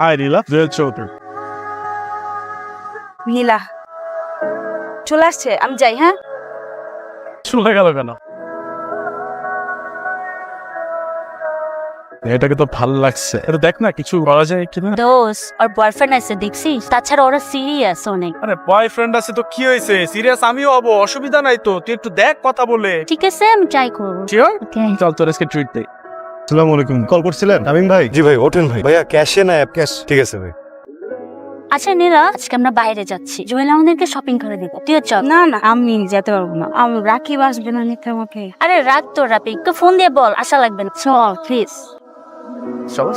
High Neela Jewel Chowdhury Neela চলে আসছে আমি যাই হ্যাঁ? চলে গেল কেন? এটাকে তো ভালো লাগছে। এটা দেখ না কিছু করা যায় কিনা? দোষ আর বয়ফ্রেন্ড আছে দেখছিস? তাছাড়া ওরা সিরিয়াস অনেক। আরে বয়ফ্রেন্ড আছে তো কি হয়েছে? সিরিয়াস আমিও হব অসুবিধা নাই তো। তুই একটু দেখ কথা বলে। ঠিক আছে আমি ট্রাই করব। চল তোর আজকে ট্রিট দেই। আসসালামু আলাইকুম। কল করছিলেন? তামিম ভাই? জি ভাই ওঠেন ভাই। ভাইয়া ক্যাশে না অ্যাপ ক্যাশ ঠিক আছে ভাই। আচ্ছা নীলা আজকে আমরা বাইরে যাচ্ছি। জুয়েল আমাদেরকে শপিং করে দিবে। তুইও চল। না না আমি যেতে পারব না। আমি রাখি আসবে না নিতে আমাকে আরে রাখ তো রাপি একটু ফোন দিয়ে বল আশা লাগবে না। চল প্লিজ চল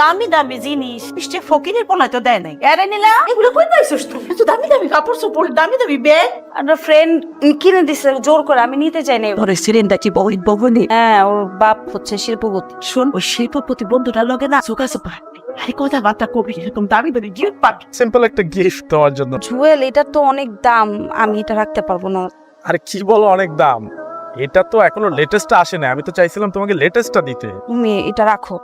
দামি দামি জিনিস। মিষ্টি ফকিরের পোনায় তো দেয় নাই। এরে নিলা এগুলো কই পাইছস তুই? এত দামি দামি কাপড় চোপড় দামি দামি ব্যাগ। আমার ফ্রেন্ড কিনে দিছে জোর করে আমি নিতে চাই না ধরে সিলিন্ডার কি বহু বহুনি হ্যাঁ ওর বাপ হচ্ছে শিল্পপতি। শোন ওই শিল্পপতি বন্ধুটা লগে না পারবি আরে কথাবার্তা কবি এরকম দামি দামি গিফট পাবি সিম্পল একটা গিফট দেওয়ার জন্য। জুয়েল এটা তো অনেক দাম আমি এটা রাখতে পারব না। আরে কি বলো অনেক দাম। এটা তো এখনও লেটেস্টটা আসে না আমি তো চাইছিলাম তোমাকে লেটেস্টটা দিতে। তুমি এটা রাখো।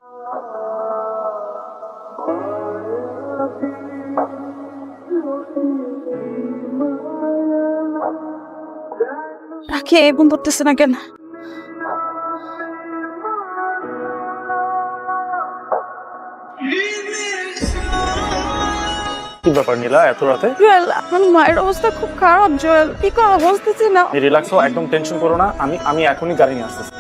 রাখি এবং ধরতেছে না কেন? কি ব্যাপার নীলা এত রাতে? জুয়েল আমার মায়ের অবস্থা খুব খারাপ জুয়েল। কি করা বুঝতেছি না। রিল্যাক্স হও একদম টেনশন করো না। আমি আমি এখনই গাড়ি নিয়ে আসতেছি।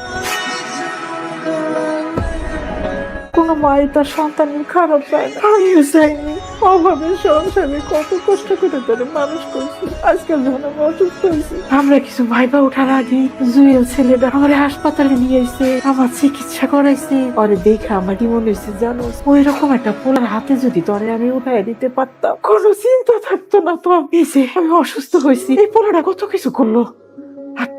কোনো মায়ের তার সন্তানের খারাপ চায় না। আমিও চাইনি অভাবের সংসারে কত কষ্ট করে তারা মানুষ করছি। আজকাল আমি অসুস্থ হয়েছি। আমরা কিছু ভাইবা ওঠার আগে জুয়েল ছেলেটা আমার হাসপাতালে নিয়ে এসে আমার চিকিৎসা করাইছে। পরে দেখে আমার কি মনে হয়েছে জানো? ওই রকম একটা পোলার হাতে যদি তরে আমি উঠাই দিতে পারতাম, কোনো চিন্তা থাকতো না তো। আমি অসুস্থ হয়েছি। এই পোলাটা কত কিছু করল?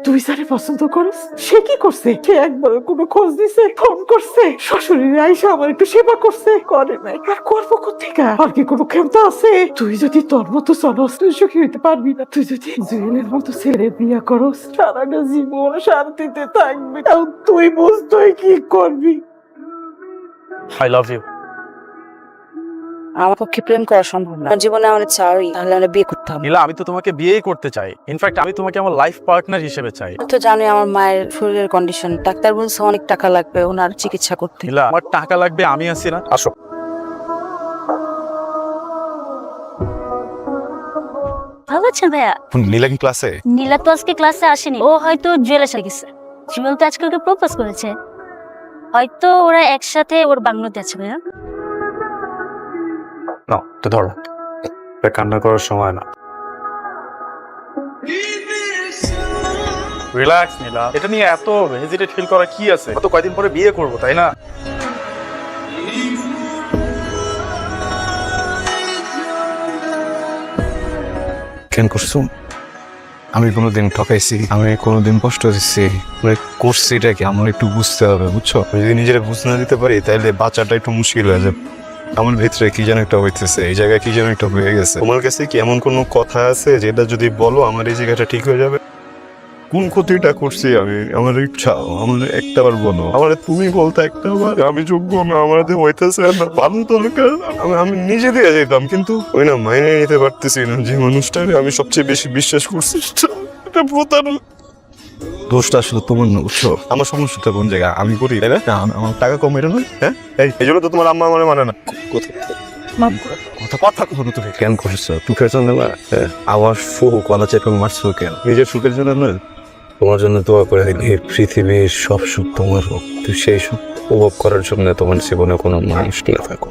তুই স্যারে পছন্দ করস? সে কি করছে? সে একবার কোনো খোঁজ দিছে ফোন করছে। শ্বশুরের আইসা আমার একটু সেবা করছে। করে নাই, আর করব কোথেকে আর কি কোনো ক্ষমতা আছে? তুই যদি তোর মতো চলস তুই সুখী হইতে পারবি না, তুই যদি জুয়েলের মতো ছেলে বিয়া করস, সারাটা জীবন শান্তিতে থাকবি। তুই বুঝ তুই কি করবি? আই লাভ ইউ আমার পক্ষে প্রেম করা সম্ভব না। জীবনে আমার চাই তাহলে আমরা বিয়ে করতাম। নীলা আমি তো তোমাকে বিয়েই করতে চাই। ইনফ্যাক্ট আমি তোমাকে আমার লাইফ পার্টনার হিসেবে চাই। তো জানি আমার মায়ের শরীরের কন্ডিশন ডাক্তার বলছে অনেক টাকা লাগবে ওনার চিকিৎসা করতে। নীলা আমার টাকা লাগবে আমি আছি না। আসো। ভালো আছেন ভাইয়া? নীলা কি ক্লাসে নীলা তো আজকে ক্লাসে আসেনি। ও হয়তো জুয়েলের সাথে গেছে। জুয়েল তো আজকে ওকে প্রপোজ করেছে। হয়তো ওরা একসাথে ওর বাংলোতে আছে ভাইয়া। না তো ধরো। এটা কান্না করার সময় না। রিল্যাক্স নীলা। এটা নিয়ে এত হেজিটেট ফিল করা কি আছে? তো কয়দিন পরে বিয়ে করব তাই না? কেন করছ? আমি কোনোদিন ঠকাইছি আমি কোনোদিন কষ্ট দিচ্ছি। মানে করছি এটা কি? আমার একটু বুঝতে হবে বুঝছ? যদি নিজেরা বুঝতে না দিতে পারি তাহলে বাচ্চাটা একটু মুশকিল হয়ে যাবে। আমার ভিতরে কি যেন একটা হইতেছে এই জায়গায় কি যেন একটা হয়ে গেছে। তোমার কাছে কি এমন কোনো কথা আছে যেটা যদি বলো আমার এই জায়গাটা ঠিক হয়ে যাবে? কোন ক্ষতিটা করছি আমি? আমার ইচ্ছা আমার একটা বার বলো। আমার তুমি বলতে একটা বার আমি যোগ্য না আমার হইতেছে না ভালো দরকার। আমি আমি নিজে দিয়ে যেতাম কিন্তু ওই না মাইনে নিতে পারতেছি না। যে মানুষটাকে আমি সবচেয়ে বেশি বিশ্বাস করছি এটা প্রতারণা। দোষটা আসলে তোমার না বুঝছ? আমার সমস্যাটা কোন জায়গায়? আমি করি তাই না? আমার টাকা কম এটা নয় হ্যাঁ? এই এই জন্য তো তোমার আম্মা আমার মানে না। কোথায় কথা কথা কখনো তুমি। কেন করছ সুখের জন্য না? হ্যাঁ, আমার সুখ কলা চেপে মারছো কেন? নিজের সুখের জন্য না তোমার জন্য দোয়া করে এই পৃথিবীর সব সুখ তোমার হোক। তুই সেই সুখ উপভোগ করার জন্য তোমার জীবনে কোনো মানুষ না থাকো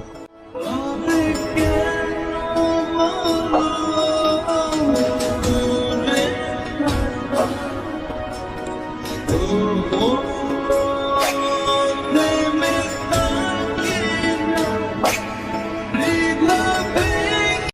Oh.